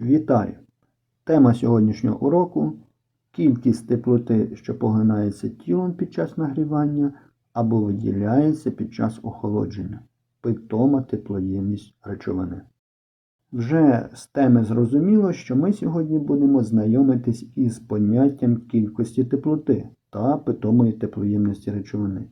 Вітаю! Тема сьогоднішнього уроку кількість теплоти, що поглинається тілом під час нагрівання або виділяється під час охолодження. Питома теплоємність речовини. Вже з теми зрозуміло, що ми сьогодні будемо знайомитись із поняттям кількості теплоти та питомої теплоємності речовини.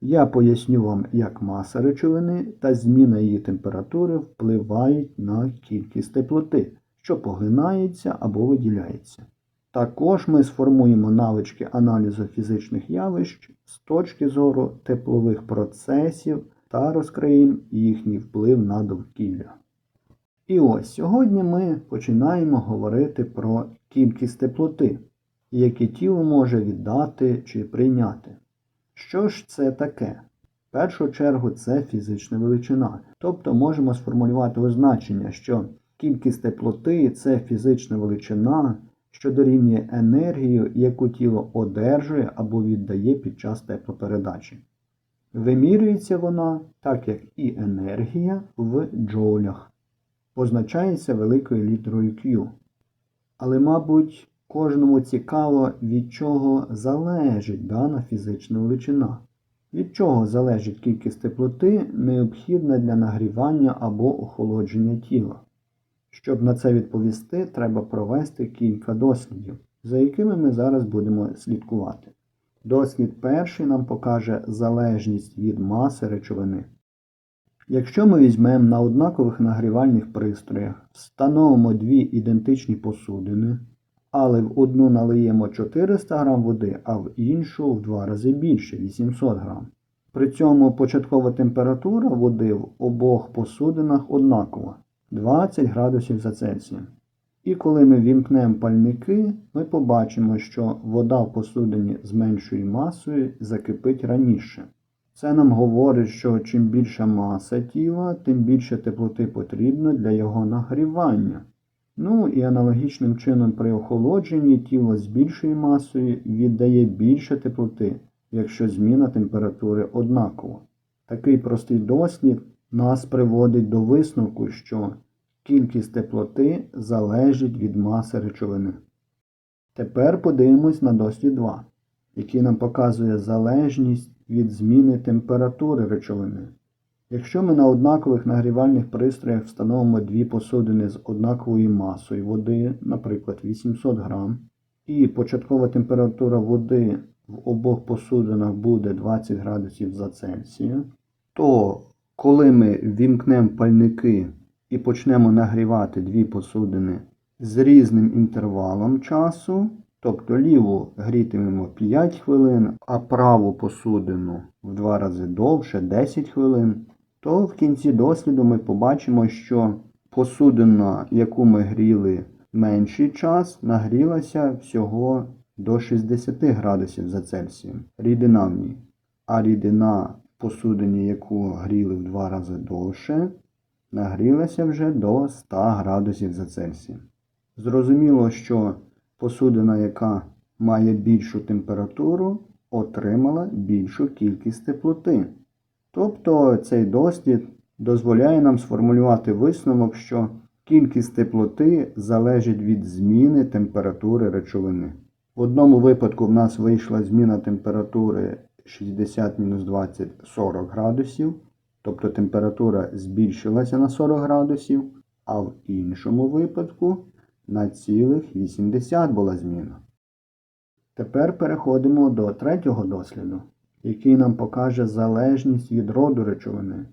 Я поясню вам, як маса речовини та зміна її температури впливають на кількість теплоти, що поглинається або виділяється. Також ми сформуємо навички аналізу фізичних явищ з точки зору теплових процесів та розкриємо їхній вплив на довкілля. І ось сьогодні ми починаємо говорити про кількість теплоти, яке тіло може віддати чи прийняти. Що ж це таке? В першу чергу це фізична величина. Тобто можемо сформулювати означення, що кількість теплоти це фізична величина, що дорівнює енергію, яку тіло одержує або віддає під час теплопередачі. Вимірюється вона, так як і енергія, в джоулях. Позначається великою літерою Q. Але, мабуть, кожному цікаво, від чого залежить дана фізична величина. Від чого залежить кількість теплоти, необхідна для нагрівання або охолодження тіла. Щоб на це відповісти, треба провести кілька дослідів, за якими ми зараз будемо слідкувати. Дослід перший нам покаже залежність від маси речовини. Якщо ми візьмемо на однакових нагрівальних пристроях, встановимо дві ідентичні посудини, але в одну налиємо 400 г води, а в іншу в два рази більше 800 г. При цьому початкова температура води в обох посудинах однакова 20 градусів за Цельсієм. І коли ми вімкнемо пальники, ми побачимо, що вода в посудині з меншою масою закипить раніше. Це нам говорить, що чим більша маса тіла, тим більше теплоти потрібно для його нагрівання. Ну і аналогічним чином при охолодженні тіло з більшою масою віддає більше теплоти, якщо зміна температури однакова. Такий простий дослід нас приводить до висновку, що кількість теплоти залежить від маси речовини. Тепер подивимось на дослід 2, який нам показує залежність від зміни температури речовини. Якщо ми на однакових нагрівальних пристроях встановимо дві посудини з однаковою масою води, наприклад 800 грам, і початкова температура води в обох посудинах буде 20 градусів за Цельсія, то коли ми вімкнемо пальники і почнемо нагрівати дві посудини з різним інтервалом часу, тобто ліву грітимемо 5 хвилин, а праву посудину в два рази довше 10 хвилин, то в кінці досліду ми побачимо, що посудина, яку ми гріли менший час, нагрілася всього до 60 градусів за Цельсієм. Рідина. А рідина посудині, яку гріли в два рази довше, нагрілася вже до 100 градусів за Цельсієм. Зрозуміло, що посудина, яка має більшу температуру, отримала більшу кількість теплоти. Тобто цей дослід дозволяє нам сформулювати висновок, що кількість теплоти залежить від зміни температури речовини. В одному випадку в нас вийшла зміна температури 60-20-40 градусів, тобто температура збільшилася на 40 градусів, а в іншому випадку на цілих 80 була зміна. Тепер переходимо до третього досліду, який нам покаже залежність від роду речовини.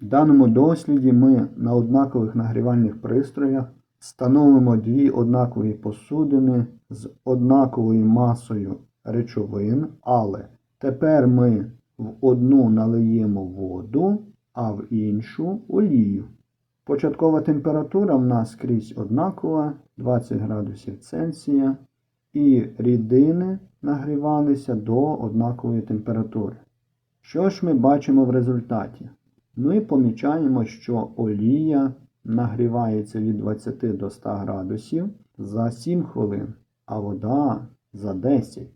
В даному досліді ми на однакових нагрівальних пристроях встановимо дві однакові посудини з однаковою масою речовин, але тепер ми в одну налиємо воду, а в іншу олію. Початкова температура в нас скрізь однакова 20 градусів Цельсія, і рідини нагрівалися до однакової температури. Що ж ми бачимо в результаті? Ми помічаємо, що олія нагрівається від 20 до 100 градусів за 7 хвилин, а вода за 10.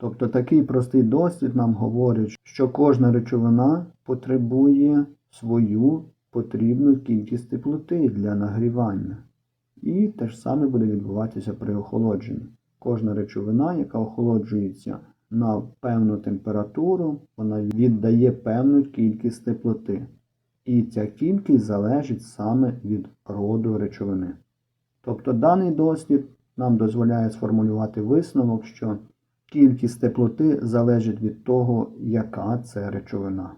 Тобто такий простий дослід нам говорить, що кожна речовина потребує свою потрібну кількість теплоти для нагрівання. І те ж саме буде відбуватися при охолодженні. Кожна речовина, яка охолоджується на певну температуру, вона віддає певну кількість теплоти. І ця кількість залежить саме від роду речовини. Тобто даний дослід нам дозволяє сформулювати висновок, що кількість теплоти залежить від того, яка це речовина.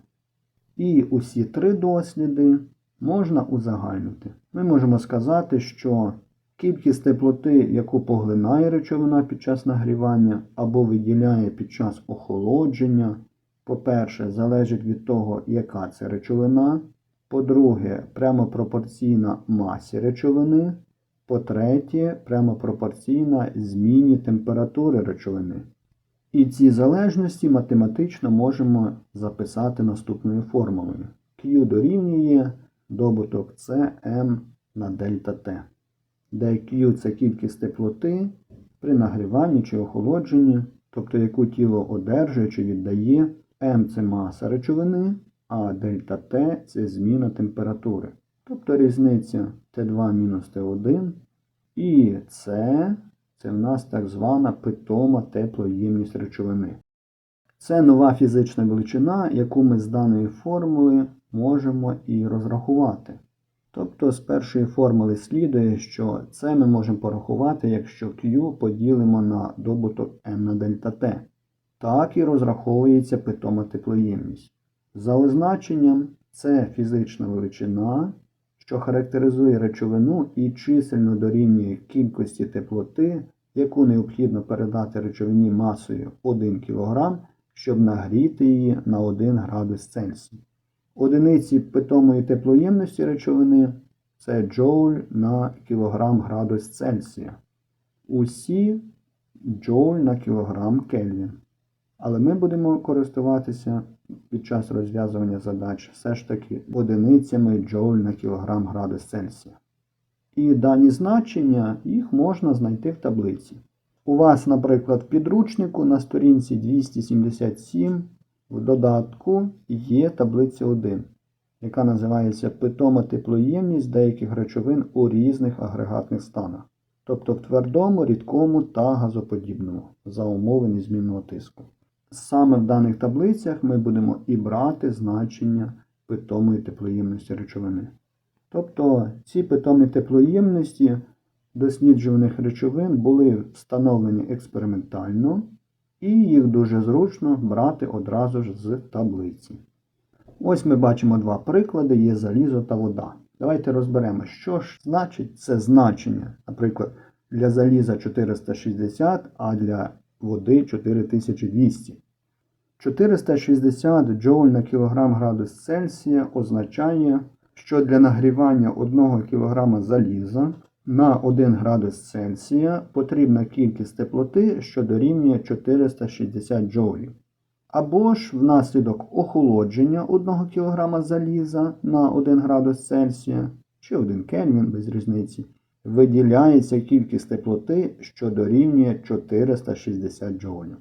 І усі три досліди можна узагальнити. Ми можемо сказати, що кількість теплоти, яку поглинає речовина під час нагрівання або виділяє під час охолодження, по-перше, залежить від того, яка це речовина. По-друге, прямо пропорційна масі речовини. По-третє, прямо пропорційна зміні температури речовини. І ці залежності математично можемо записати наступною формулою. Q дорівнює добуток Cm на дельта T, де Q це кількість теплоти при нагріванні чи охолодженні, тобто яку тіло одержує чи віддає, m це маса речовини, а дельта T це зміна температури. Тобто різниця Т2 мінус Т1 і це це в нас так звана питома теплоємність речовини. Це нова фізична величина, яку ми з даної формули можемо і розрахувати. Тобто з першої формули слідує, що це ми можемо порахувати, якщо Q поділимо на добуток m на дельта T. Так і розраховується питома теплоємність. За означенням, це фізична величина, що характеризує речовину і чисельно дорівнює кількості теплоти, яку необхідно передати речовині масою 1 кг, щоб нагріти її на 1 градус Цельсія. Одиниці питомої теплоємності речовини це джоуль на кілограм градус Цельсія. Усі джоуль на кілограм Кельвін. Але ми будемо користуватися під час розв'язування задач все ж таки одиницями джоуль на кілограм градус Цельсія. І дані значення їх можна знайти в таблиці. У вас, наприклад, в підручнику на сторінці 277 в додатку є таблиця 1, яка називається Питома теплоємність деяких речовин у різних агрегатних станах, тобто в твердому, рідкому та газоподібному за умови незмінного тиску. Саме в даних таблицях ми будемо і брати значення питомої теплоємності речовини. Тобто ці питомі теплоємності досліджуваних речовин були встановлені експериментально, і їх дуже зручно брати одразу ж з таблиці. Ось ми бачимо два приклади: є залізо та вода. Давайте розберемо, що ж значить це значення. Наприклад, для заліза 460, а для води 4200. 460 джоуль на кілограм градус Цельсія означає, що для нагрівання 1 кг заліза на 1 градус Цельсія потрібна кількість теплоти, що дорівнює 460 джоулів. Або ж внаслідок охолодження 1 кг заліза на 1 градус Цельсія чи 1 Кельвін без різниці, виділяється кількість теплоти, що дорівнює 460 джоулів.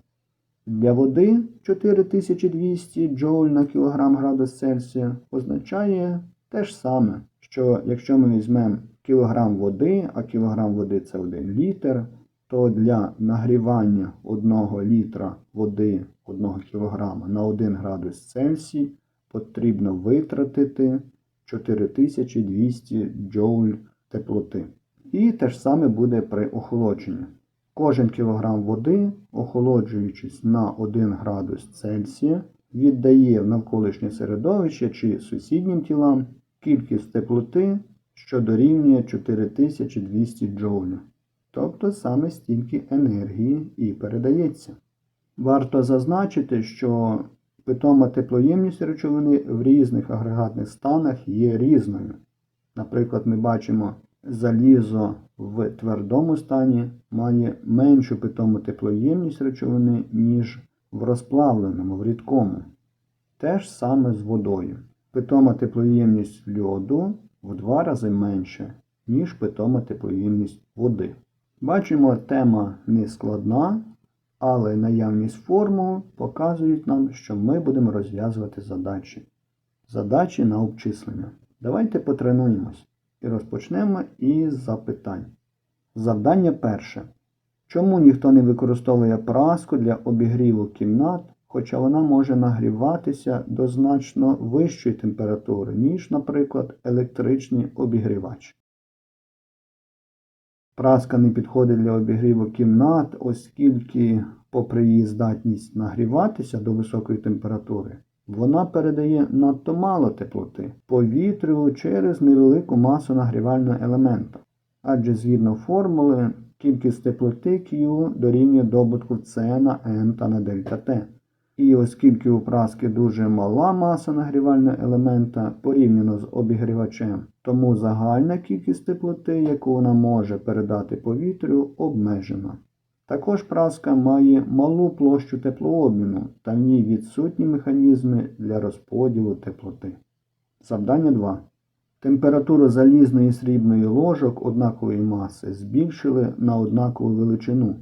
Для води 4200 джоуль на кілограм градус Цельсія означає те ж саме, що якщо ми візьмемо кілограм води, а кілограм води це 1 літр, то для нагрівання 1 літра води 1 кг на 1 градус Цельсій потрібно витратити 4200 джоуль теплоти. І те ж саме буде при охолодженні. Кожен кілограм води, охолоджуючись на 1 градус Цельсія, віддає в навколишнє середовище чи сусіднім тілам кількість теплоти, що дорівнює 4200 джоулів. Тобто саме стільки енергії і передається. Варто зазначити, що питома теплоємність речовини в різних агрегатних станах є різною. Наприклад, ми бачимо залізо в твердому стані має меншу питому теплоємність речовини, ніж в розплавленому, в рідкому. Те ж саме з водою. Питома теплоємність льоду в два рази менше, ніж питома теплоємність води. Бачимо, тема не складна, але наявність формул показують нам, що ми будемо розв'язувати задачі. Задачі на обчислення. Давайте потренуємось. І розпочнемо із запитань. Завдання перше. Чому ніхто не використовує праску для обігріву кімнат, хоча вона може нагріватися до значно вищої температури, ніж, наприклад, електричний обігрівач? Праска не підходить для обігріву кімнат, оскільки, попри її здатність нагріватися до високої температури, вона передає надто мало теплоти повітрю через невелику масу нагрівального елемента. Адже згідно формули, кількість теплоти Q дорівнює добутку С на N та на дельта T. І оскільки у праски дуже мала маса нагрівального елемента порівняно з обігрівачем, тому загальна кількість теплоти, яку вона може передати повітрю, обмежена. Також праска має малу площу теплообміну та в ній відсутні механізми для розподілу теплоти. Завдання 2. Температуру залізної і срібної ложок однакової маси збільшили на однакову величину,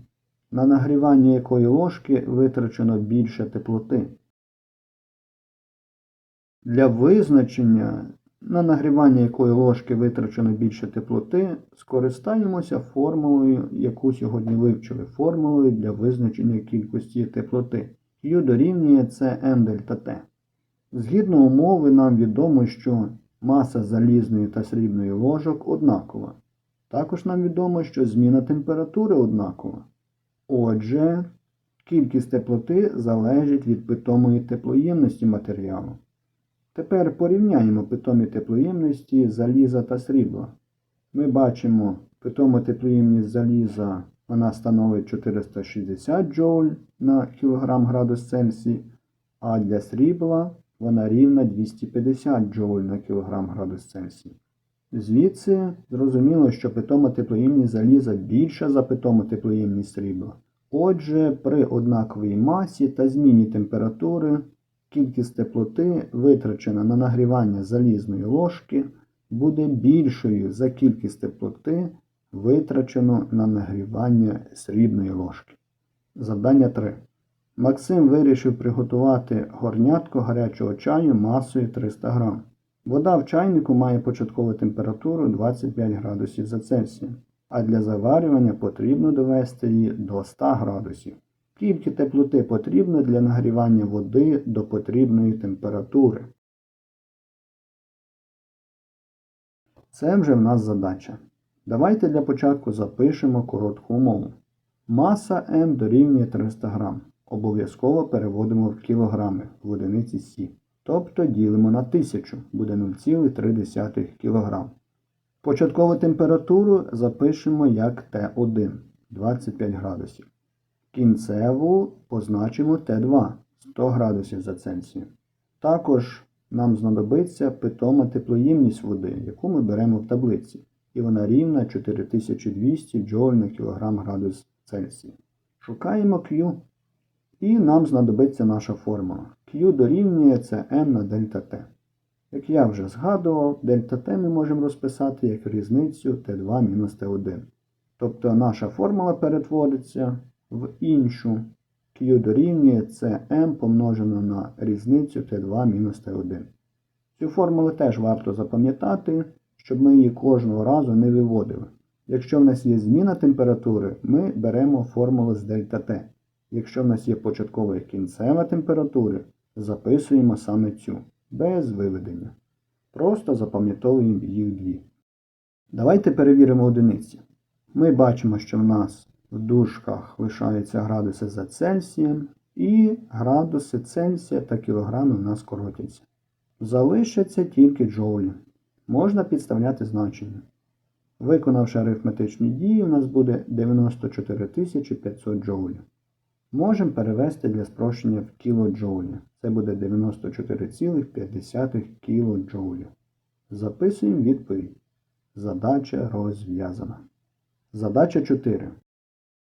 на нагрівання якої ложки витрачено більше теплоти. Для визначення, на нагрівання якої ложки витрачено більше теплоти, скористаємося формулою, яку сьогодні вивчили, формулою для визначення кількості теплоти. Q дорівнює Cm дельта T. Згідно умови, нам відомо, що маса залізної та срібної ложок однакова. Також нам відомо, що зміна температури однакова. Отже, кількість теплоти залежить від питомої теплоємності матеріалу. Тепер порівняємо питомі теплоємності заліза та срібла. Ми бачимо питому теплоємність заліза вона становить 460 джоуль на кілограм градус Цельсій, а для срібла вона рівна 250 джоуль на кілограм градус Цельсій. Звідси зрозуміло, що питома теплоємність заліза більша за питому теплоємність срібла. Отже, при однаковій масі та зміні температури кількість теплоти, витрачена на нагрівання залізної ложки, буде більшою за кількість теплоти, витрачену на нагрівання срібної ложки. Завдання 3. Максим вирішив приготувати горнятко гарячого чаю масою 300 г. Вода в чайнику має початкову температуру 25 градусів за Цельсієм, а для заварювання потрібно довести її до 100 градусів. Скільки теплоти потрібно для нагрівання води до потрібної температури? Це вже в нас задача. Давайте для початку запишемо коротку умову. Маса М дорівнює 300 г. Обов'язково переводимо в кілограми в одиниці Сі. Тобто ділимо на 1000, буде 0,3 кг. Початкову температуру запишемо як Т1 25 градусів. Кінцеву позначимо Т2 100 градусів за Цельсієм. Також нам знадобиться питома теплоємність води, яку ми беремо в таблиці. І вона рівна 4200 джоуль на кілограм градус Цельсія. Шукаємо Q. І нам знадобиться наша формула. Q дорівнює Cm на дельта T. Як я вже згадував, дельта T ми можемо розписати як різницю T2 мінус T1. Тобто наша формула перетвориться в іншу. Q дорівнює Cm помножено на різницю T2 мінус T1. Цю формулу теж варто запам'ятати, щоб ми її кожного разу не виводили. Якщо в нас є зміна температури, ми беремо формулу з дельта T. Якщо в нас є початкова і кінцева температури, записуємо саме цю, без виведення. Просто запам'ятовуємо їх дві. Давайте перевіримо одиниці. Ми бачимо, що в нас в дужках лишаються градуси за Цельсієм, і градуси Цельсія та кілограми в нас коротяться. Залишаться тільки джоулі. Можна підставляти значення. Виконавши арифметичні дії, у нас буде 94 500 джоулів. Можемо перевести для спрощення в кілоджоулі. Це буде 94,5 кілоджоулів. Записуємо відповідь. Задача розв'язана. Задача 4.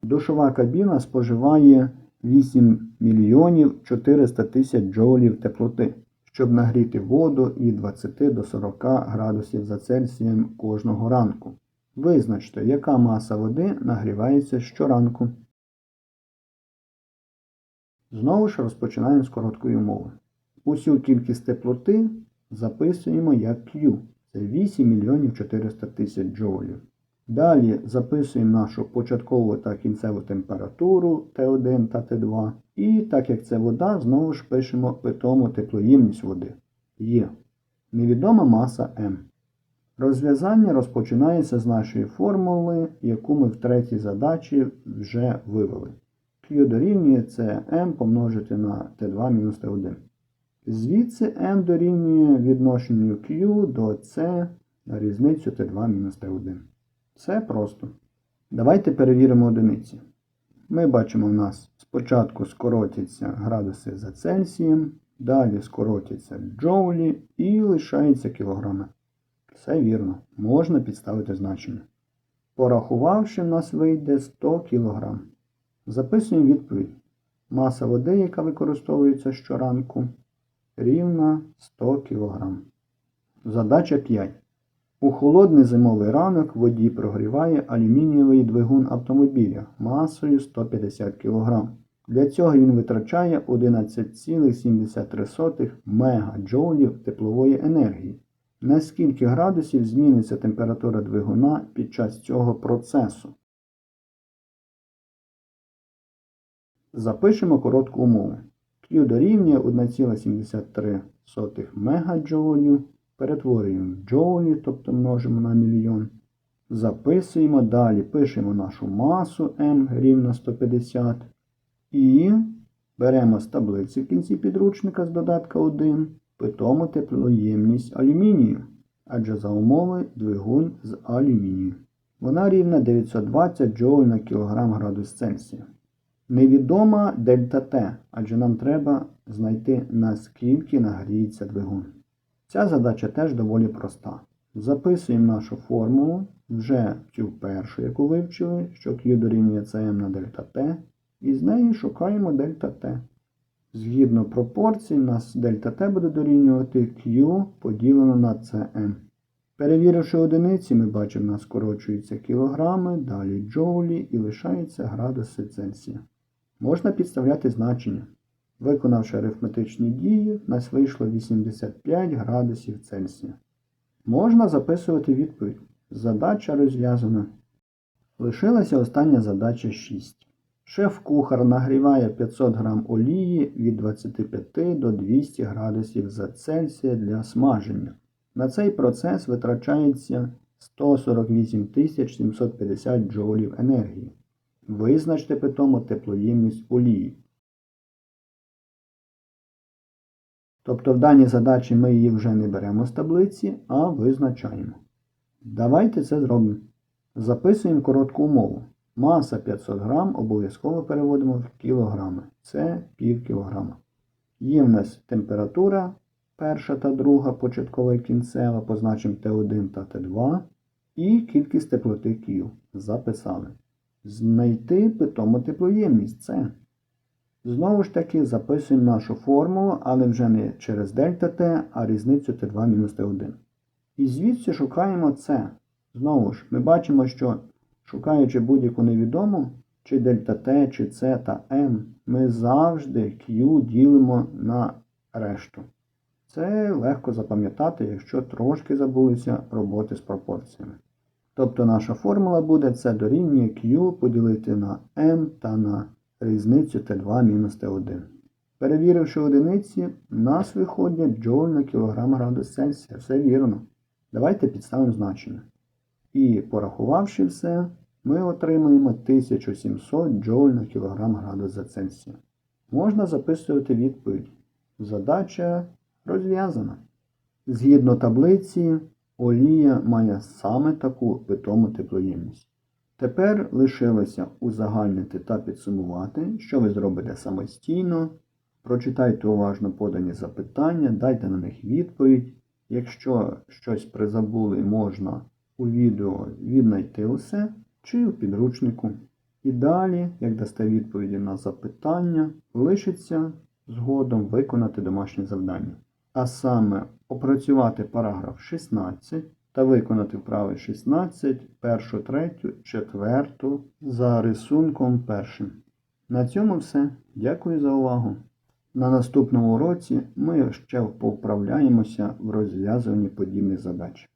Душова кабіна споживає 8 мільйонів 400 тисяч джоулів теплоти, щоб нагріти воду від 20 до 40 градусів за Цельсієм кожного ранку. Визначте, яка маса води нагрівається щоранку. Знову ж розпочинаємо з короткої умови. Усю кількість теплоти записуємо як Q. Це 8 мільйонів 400 тисяч джоулів. Далі записуємо нашу початкову та кінцеву температуру Т1 та Т2. І так як це вода, знову ж пишемо питому теплоємність води. Є. Невідома маса М. Розв'язання розпочинається з нашої формули, яку ми в третій задачі вже вивели. Q дорівнює це m помножити на T2 мінус T1. Звідси m дорівнює відношенню Q до C на різницю T2 мінус T1. Це просто. Давайте перевіримо одиниці. Ми бачимо, в нас спочатку скоротяться градуси за Цельсієм, далі скоротяться джоулі і лишаються кілограми. Все вірно, можна підставити значення. Порахувавши, в нас вийде 100 кг. Записуємо відповідь. Маса води, яка використовується щоранку, рівна 100 кг. Задача 5. У холодний зимовий ранок в воді прогріває алюмінієвий двигун автомобіля масою 150 кг. Для цього він витрачає 11,73 мегаджоулів теплової енергії. На скільки градусів зміниться температура двигуна під час цього процесу? Запишемо коротку умову. Q дорівнює 1,73 мегаджоулів. Перетворюємо в джоулі, тобто множимо на мільйон. Записуємо далі, пишемо нашу масу m рівно 150. І беремо з таблиці в кінці підручника з додатка 1 питому теплоємність алюмінію, адже за умови двигун з алюмінію. Вона рівна 920 джоуль на кілограм градус Цельсія. Невідома дельта Т, адже нам треба знайти наскільки нагріється двигун. Ця задача теж доволі проста. Записуємо нашу формулу, вже цю першу, яку вивчили, що Q дорівнює CM на дельта Т, і з неї шукаємо дельта Т. Згідно пропорцій, у нас дельта Т буде дорівнювати Q поділено на CM. Перевіривши одиниці, ми бачимо, у нас скорочуються кілограми, далі джоулі і лишаються градуси Цельсія. Можна підставляти значення. Виконавши арифметичні дії, у нас вийшло 85 градусів Цельсія. Можна записувати відповідь. Задача розв'язана. Лишилася остання задача 6. Шеф-кухар нагріває 500 г олії від 25 до 200 градусів за Цельсія для смаження. На цей процес витрачається 148 750 джоулів енергії. Визначте питому теплоємність олії. Тобто в даній задачі ми її вже не беремо з таблиці, а визначаємо. Давайте це зробимо. Записуємо коротку умову. Маса 500 грам обов'язково переводимо в кілограми. Це пів кілограма. Є в нас температура перша та друга, початкова і кінцева, позначимо Т1 та Т2. І кількість теплоти Q. Записали. Знайти питому теплоємність С. Знову ж таки записуємо нашу формулу, але вже не через дельта Т, а різницю Т2 мінус Т1. І звідси шукаємо С. Знову ж, ми бачимо, що шукаючи будь-яку невідому, чи дельта Т, чи С та М, ми завжди Q ділимо на решту. Це легко запам'ятати, якщо трошки забулися роботи з пропорціями. Тобто наша формула буде це дорівнює Q поділити на M та на різницю Т2 мінус Т1. Перевіривши одиниці, у нас виходять джоуль на кілограм градус Цельсія. Все вірно. Давайте підставимо значення. І порахувавши все, ми отримаємо 1700 джоуль на кілограм градус за Цельсія. Можна записувати відповідь. Задача розв'язана. Згідно таблиці, олія має саме таку питому теплоємність. Тепер лишилося узагальнити та підсумувати, що ви зробите самостійно. Прочитайте уважно подані запитання, дайте на них відповідь. Якщо щось призабули, можна у відео віднайти усе чи в підручнику. І далі, як дасте відповіді на запитання, лишиться згодом виконати домашнє завдання. А саме опрацювати параграф 16 та виконати вправи 16, першу, третю, четверту за рисунком першим. На цьому все. Дякую за увагу. На наступному уроці ми ще повправляємося в розв'язуванні подібних задач.